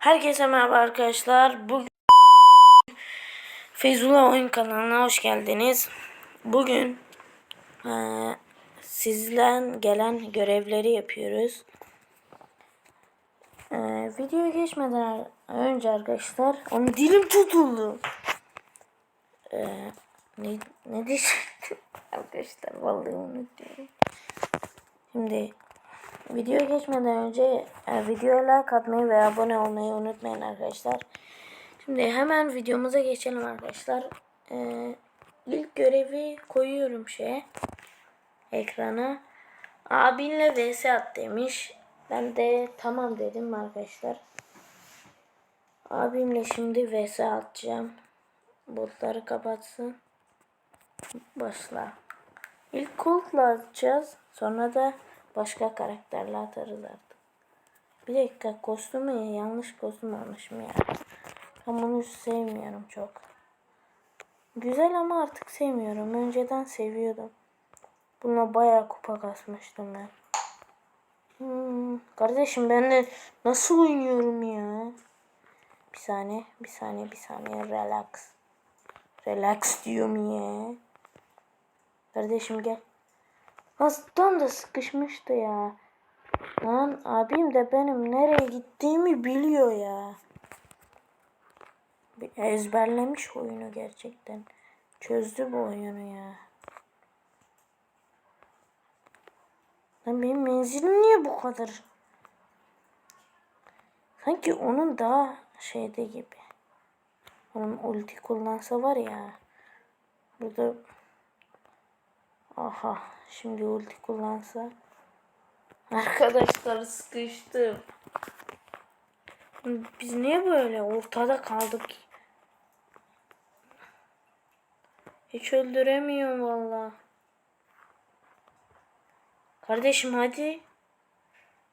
Herkese merhaba arkadaşlar. Bugün Feyzullah Oyun kanalına hoş geldiniz. Bugün eee sizden gelen görevleri yapıyoruz. Eee videoya geçmeden önce arkadaşlar, onu dilim tutuldu. Eee ne, ne diyecektim arkadaşlar vallahi unutuyorum. Şimdi Videoya geçmeden önce e, videoya like atmayı ve abone olmayı unutmayın arkadaşlar. Şimdi hemen videomuza geçelim arkadaşlar. Ee, ilk görevi koyuyorum şeye ekrana. Abinle vs at demiş. Ben de tamam dedim arkadaşlar. Abimle şimdi vs atacağım. Botları kapatsın. Başla. İlk Colt'la atacağız. Sonra da başka karakterle atarız artık. Bir dakika kostümü yanlış kostüm almışım ya. Ben bunu sevmiyorum çok. Güzel ama artık sevmiyorum. Önceden seviyordum. Buna bayağı kupa kasmıştım ben. Hmm, kardeşim ben de nasıl oynuyorum ya? Bir saniye, bir saniye, bir saniye. Relax. Relax diyorum ya. Kardeşim gel. Hastam da sıkışmıştı ya. Lan abim de benim nereye gittiğimi biliyor ya. Ezberlemiş oyunu gerçekten. Çözdü bu oyunu ya. Lan benim menzilim niye bu kadar? Sanki onun daha şeyde gibi. Onun ulti kullansa var ya. Burada Aha şimdi ulti kullansa. Arkadaşlar sıkıştım. Biz niye böyle ortada kaldık? Hiç öldüremiyorum valla. Kardeşim hadi.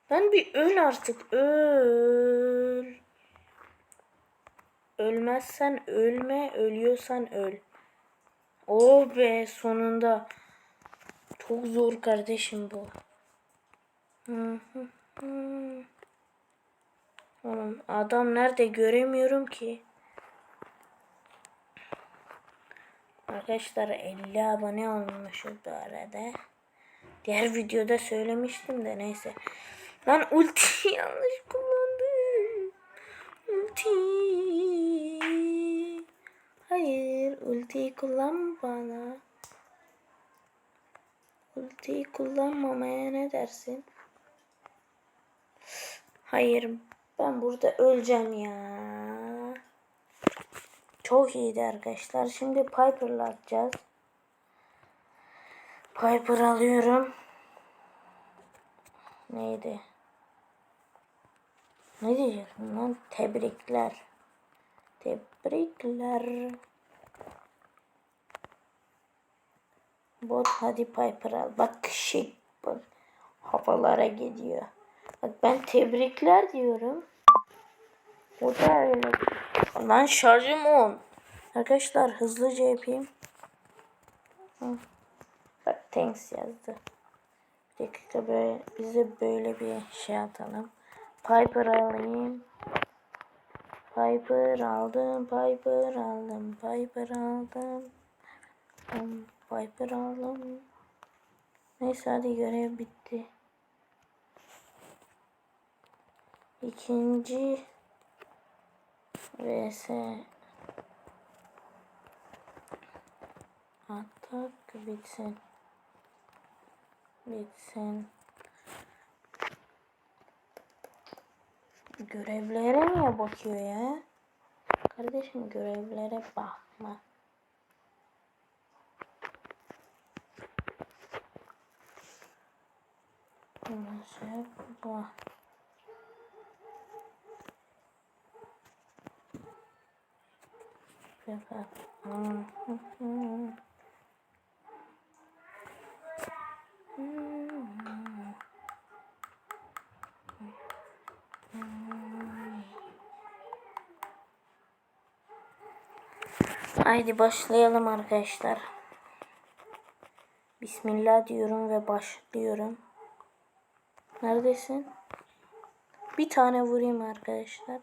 Ben bir öl artık öl. Ölmezsen ölme, ölüyorsan öl. Oh be sonunda. Çok zor kardeşim bu. Oğlum adam nerede göremiyorum ki. Arkadaşlar 50 abone olmuşuz bu arada. Diğer videoda söylemiştim de neyse. Lan ulti yanlış kullandım. Ulti. Hayır ultiyi kullan bana. Ultiyi kullanmamaya ne dersin? Hayır ben burada öleceğim ya. Çok iyiydi arkadaşlar. Şimdi Piper'la atacağız. Piper alıyorum. Neydi? Ne diyecektim lan? Tebrikler. Tebrikler. Bot hadi Piper al. Bak şey bak. Havalara gidiyor. Bak ben tebrikler diyorum. O da öyle. Lan şarjım 10. Arkadaşlar hızlıca yapayım. Bak thanks yazdı. Bir dakika böyle bize böyle bir şey atalım. Piper alayım. Piper aldım, Piper aldım, Piper aldım. Um, Viper aldım. Neyse hadi görev bitti. İkinci vs atak bitsin. Bitsin. Görevlere niye bakıyor ya? Kardeşim görevlere bakma. Nasıl bu? Haydi başlayalım arkadaşlar. Bismillah diyorum ve başlıyorum. Neredesin? Bir tane vurayım arkadaşlar.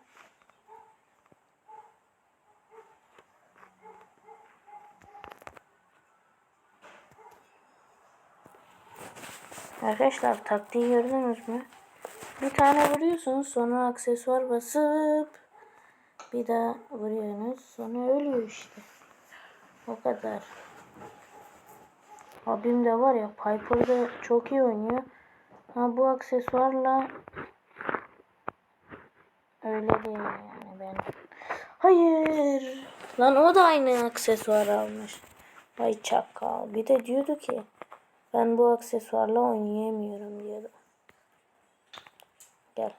Arkadaşlar taktiği gördünüz mü? Bir tane vuruyorsunuz sonra aksesuar basıp bir daha vuruyorsunuz sonra ölüyor işte. O kadar. Abim de var ya Piper'da çok iyi oynuyor. Ha bu aksesuarla öyle değil yani ben. Hayır. Lan o da aynı aksesuar almış. Vay çakal. Bir de diyordu ki ben bu aksesuarla oynayamıyorum diyordu. Gel.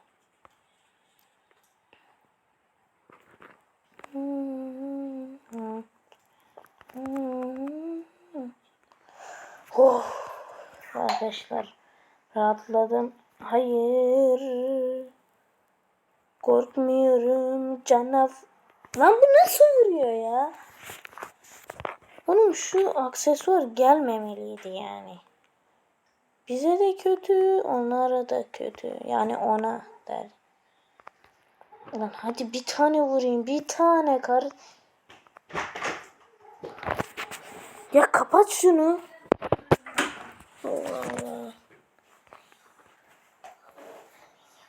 Oh. Arkadaşlar rahatladım. Hayır. Korkmuyorum canav. Lan bu nasıl vuruyor ya? Onun şu aksesuar gelmemeliydi yani. Bize de kötü, onlara da kötü. Yani ona der. Ulan hadi bir tane vurayım, bir tane kar. Ya kapat şunu. Allah Allah.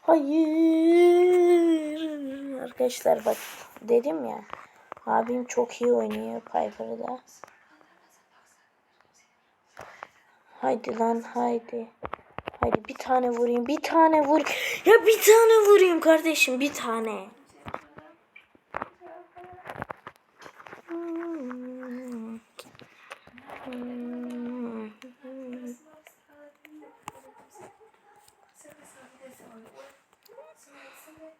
Hayır. Arkadaşlar bak dedim ya. Abim çok iyi oynuyor Piper'da. Haydi lan haydi. Haydi bir tane vurayım. Bir tane vur. Ya bir tane vurayım kardeşim. Bir tane. Tebrikler. maktabda terima Hı hı hı. Bebe tebrikler. maktabda terima Hmm. sampai masih apa dan dari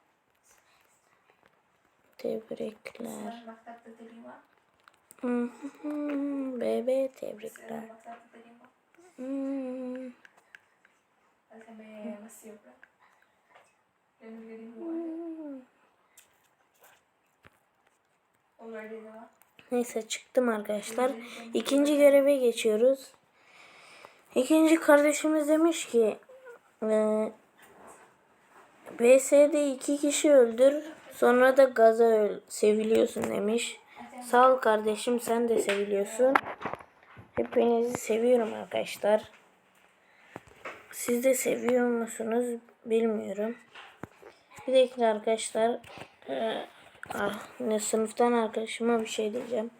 gua olur dedi var Neyse çıktım arkadaşlar. İkinci göreve geçiyoruz. İkinci kardeşimiz demiş ki e, BS'de iki kişi öldür sonra da gaza seviliyorsun demiş. Sağ ol kardeşim sen de seviliyorsun. Hepinizi seviyorum arkadaşlar. Siz de seviyor musunuz bilmiyorum. Bir de arkadaşlar e, ah, ne sınıftan arkadaşıma bir şey diyeceğim.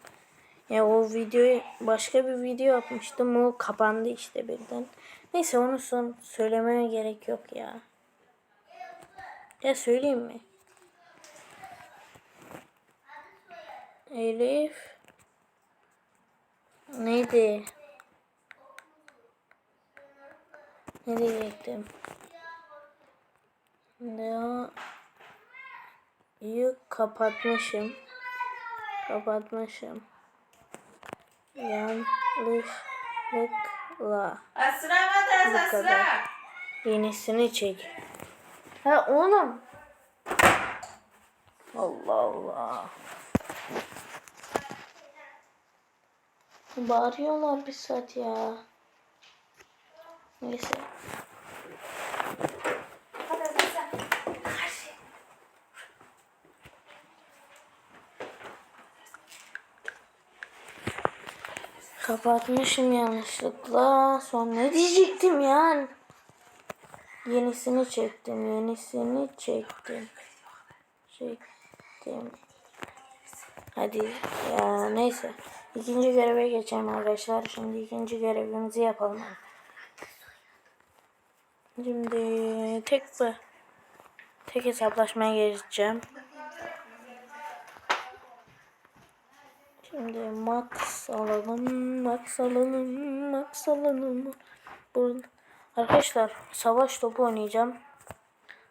Ya o videoyu başka bir video yapmıştım. O kapandı işte birden. Neyse onu son söylemeye gerek yok ya. Ya söyleyeyim mi? Elif neydi? Ne diyecektim? Ne? Yük kapatmışım. Kapatmışım. Yanlışlıkla. Asra Bu kadar. Yenisini çek. Ha oğlum. Allah Allah. Bağırıyorlar bir saat ya. Neyse. Kapatmışım yanlışlıkla. Sonra ne diyecektim ya? Yenisini çektim. Yenisini çektim. Çektim. Hadi ya neyse. İkinci göreve geçelim arkadaşlar. Şimdi ikinci görevimizi yapalım. Şimdi tek. Tek hesaplaşmaya geçeceğim. Şimdi max alalım, max alalım, max alalım. Burada. Arkadaşlar savaş topu oynayacağım.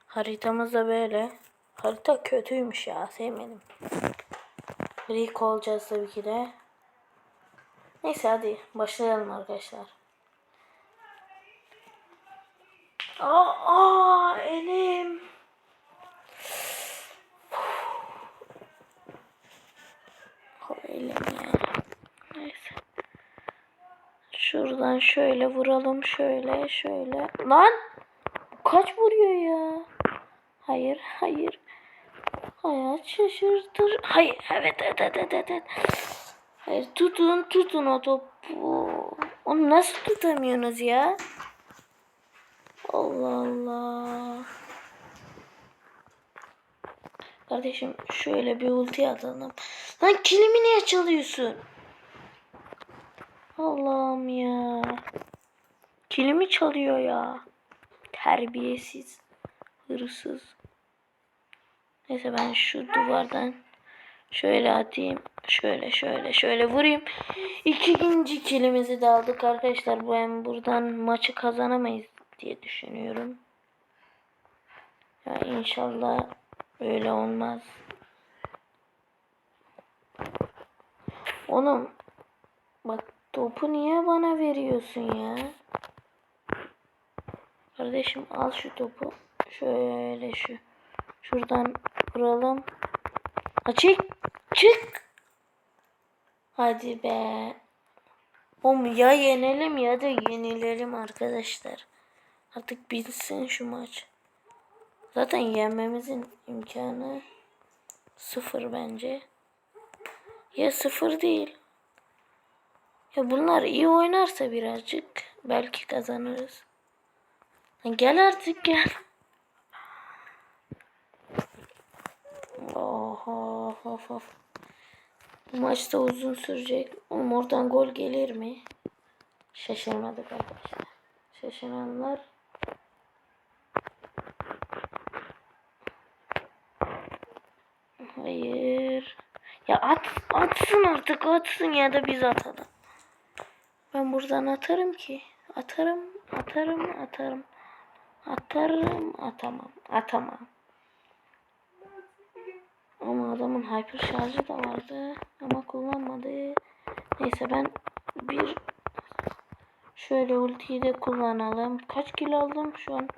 Haritamız da böyle. Harita kötüymüş ya sevmedim. Rick olacağız tabii ki de. Neyse hadi başlayalım arkadaşlar. Aa, aa elim. Elim ya. Neyse. Şuradan şöyle vuralım şöyle şöyle. Lan kaç vuruyor ya? Hayır hayır. Hayat şaşırtır. Hayır evet evet evet evet. Hayır tutun tutun o topu. Onu nasıl tutamıyorsunuz ya? Allah Allah. Kardeşim şöyle bir ulti atalım. Lan kilimi niye çalıyorsun? Allah'ım ya. Kilimi çalıyor ya. Terbiyesiz. Hırsız. Neyse ben şu duvardan şöyle atayım. Şöyle şöyle şöyle vurayım. İkinci kilimizi de aldık arkadaşlar. Hem buradan maçı kazanamayız diye düşünüyorum. Ya inşallah öyle olmaz. Oğlum bak topu niye bana veriyorsun ya? Kardeşim al şu topu. Şöyle şu. Şuradan vuralım. Açık. Çık. Hadi be. Oğlum ya yenelim ya da yenilelim arkadaşlar. Artık bitsin şu maç. Zaten yenmemizin imkanı sıfır bence. Ya sıfır değil. Ya bunlar iyi oynarsa birazcık belki kazanırız. Gel artık gel. Oho, of, of. Bu maç da uzun sürecek. Oğlum oradan gol gelir mi? Şaşırmadık arkadaşlar. Şaşıranlar Hayır. Ya at, atsın artık atsın ya da biz atalım. Ben buradan atarım ki. Atarım, atarım, atarım. Atarım, atamam, atamam. Ama adamın hyper şarjı da vardı. Ama kullanmadı. Neyse ben bir şöyle ultiyi de kullanalım. Kaç kilo aldım şu an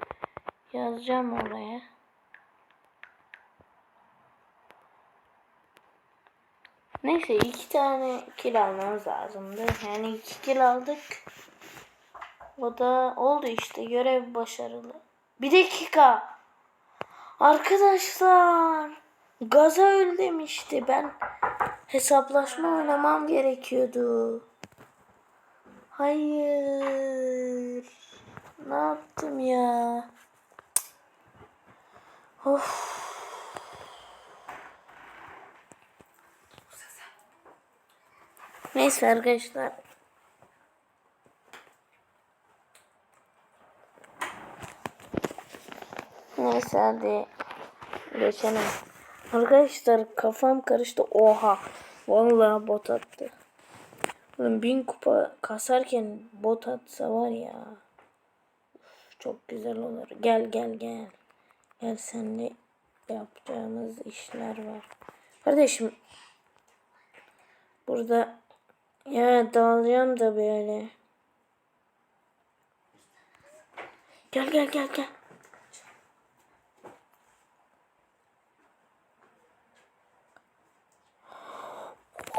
yazacağım oraya. Neyse iki tane kil almamız lazımdı. Yani iki kil aldık. O da oldu işte görev başarılı. Bir dakika. Arkadaşlar. Gaza öl demişti. Ben hesaplaşma oynamam gerekiyordu. Hayır. Ne yaptım ya? Of. Neyse arkadaşlar. Neyse hadi geçelim. Arkadaşlar kafam karıştı. Oha. Vallahi bot attı. Oğlum bin kupa kasarken bot atsa var ya. Uf, çok güzel olur. Gel gel gel. Gel seninle yapacağımız işler var. Kardeşim burada ya dalacağım da böyle. Gel gel gel gel.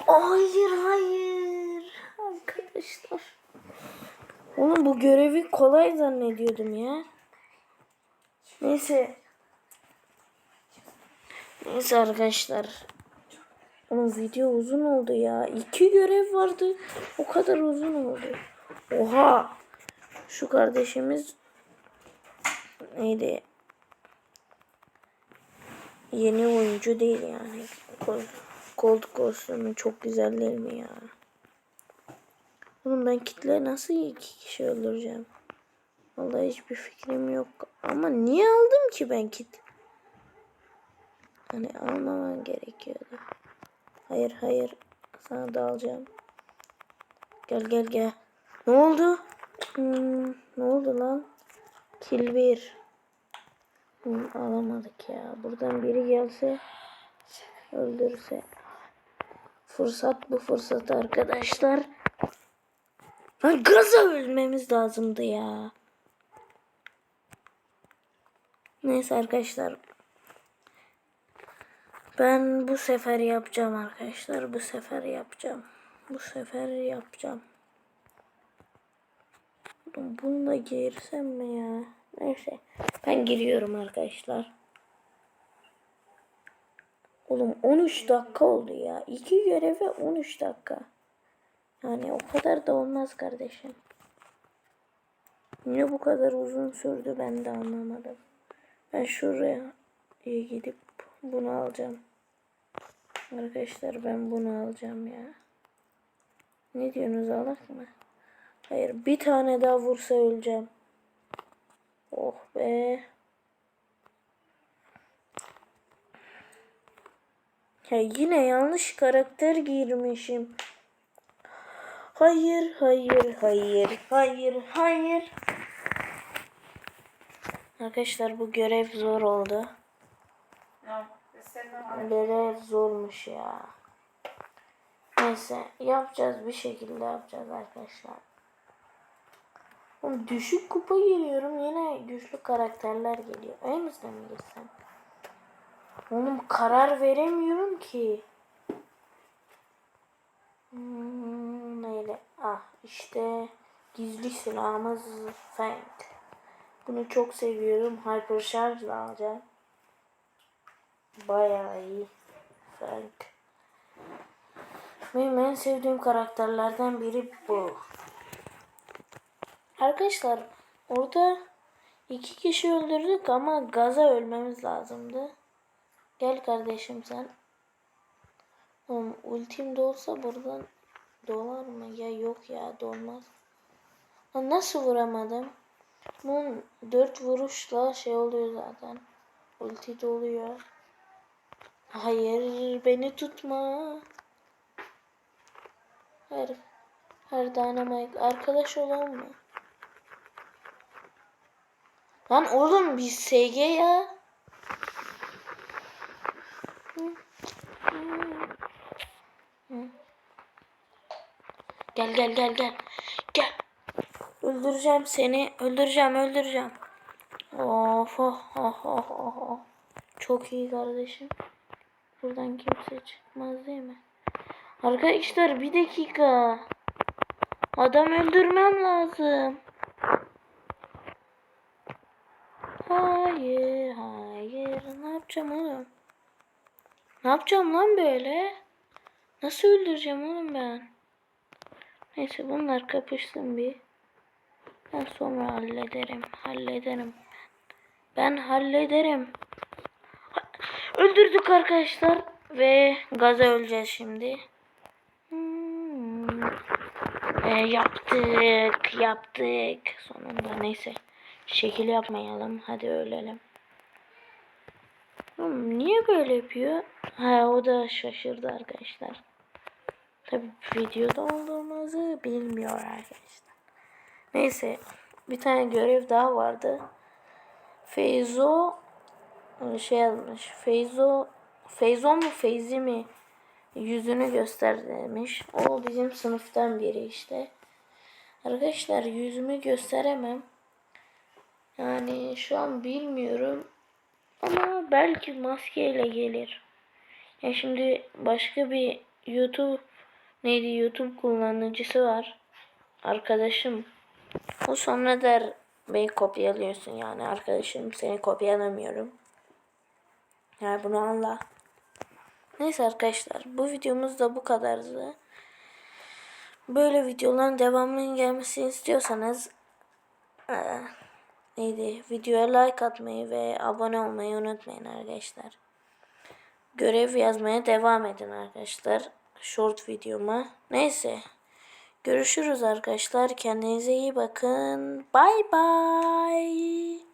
Hayır hayır. Arkadaşlar. Oğlum bu görevi kolay zannediyordum ya. Neyse. Neyse arkadaşlar. Oğlum video uzun oldu ya. İki görev vardı. O kadar uzun oldu. Oha. Şu kardeşimiz neydi? Yeni oyuncu değil yani. Kol, koltuk kostümü çok güzel değil mi ya? Oğlum ben kitle nasıl iki kişi öldüreceğim? Vallahi hiçbir fikrim yok. Ama niye aldım ki ben kit? Hani almaman gerekiyordu. Hayır hayır. Sana da alacağım. Gel gel gel. Ne oldu? Hmm, ne oldu lan? Kill bir. Hmm, alamadık ya. Buradan biri gelse öldürse. Fırsat bu fırsat arkadaşlar. Lan gaza ölmemiz lazımdı ya. Neyse arkadaşlar. Ben bu sefer yapacağım arkadaşlar. Bu sefer yapacağım. Bu sefer yapacağım. Bunu da girsem mi ya? Neyse. Ben giriyorum arkadaşlar. Oğlum 13 dakika oldu ya. İki göreve 13 dakika. Yani o kadar da olmaz kardeşim. Niye bu kadar uzun sürdü ben de anlamadım. Ben şuraya gidip bunu alacağım. Arkadaşlar ben bunu alacağım ya. Ne diyorsunuz alak mı? Hayır bir tane daha vursa öleceğim. Oh be. Ya yine yanlış karakter girmişim. Hayır, hayır, hayır, hayır, hayır. Arkadaşlar bu görev zor oldu. Görev zormuş ya. Neyse yapacağız bir şekilde yapacağız arkadaşlar. Oğlum düşük kupa giriyorum yine güçlü karakterler geliyor. Elimizde mi girsem? Oğlum karar veremiyorum ki. Hmm, neyle? Ah işte gizli silahımız Fang. Bunu çok seviyorum. Hyper Charge alacağım. Bayağı iyi. Frank. Benim en sevdiğim karakterlerden biri bu. Arkadaşlar orada iki kişi öldürdük ama gaza ölmemiz lazımdı. Gel kardeşim sen. Oğlum ultim de buradan dolar mı? Ya yok ya dolmaz. Lan nasıl vuramadım? Bunun dört vuruşla şey oluyor zaten. Ulti doluyor. Hayır beni tutma. Hayır. Her Dynamite arkadaş olalım mı? Lan oğlum bir SG ya. Gel gel gel gel. Gel. Öldüreceğim seni. Öldüreceğim öldüreceğim. Of oh oh oh. oh. Çok iyi kardeşim. Buradan kimse çıkmaz değil mi? Arkadaşlar bir dakika. Adam öldürmem lazım. Hayır, hayır. Ne yapacağım oğlum? Ne yapacağım lan böyle? Nasıl öldüreceğim oğlum ben? Neyse bunlar kapışsın bir. Ben sonra hallederim. Hallederim. Ben hallederim. Öldürdük arkadaşlar. Ve gaza öleceğiz şimdi. Hmm. E, yaptık. Yaptık. Sonunda neyse. Şekil yapmayalım. Hadi ölelim. Oğlum, niye böyle yapıyor? Ha o da şaşırdı arkadaşlar. Tabi videoda olduğumuzu bilmiyor arkadaşlar. Neyse. Bir tane görev daha vardı. Feyzo şey yazmış. Feyzo Feyzo mu Feyzi mi yüzünü göster demiş. O bizim sınıftan biri işte. Arkadaşlar yüzümü gösteremem. Yani şu an bilmiyorum. Ama belki maskeyle gelir. Ya şimdi başka bir YouTube neydi YouTube kullanıcısı var. Arkadaşım. O sonra der beni kopyalıyorsun yani arkadaşım seni kopyalamıyorum. Yani bunu anla. Neyse arkadaşlar bu videomuz da bu kadardı. Böyle videoların devamının gelmesini istiyorsanız eee, neydi videoya like atmayı ve abone olmayı unutmayın arkadaşlar. Görev yazmaya devam edin arkadaşlar. Short videoma. Neyse. Görüşürüz arkadaşlar. Kendinize iyi bakın. Bay bay.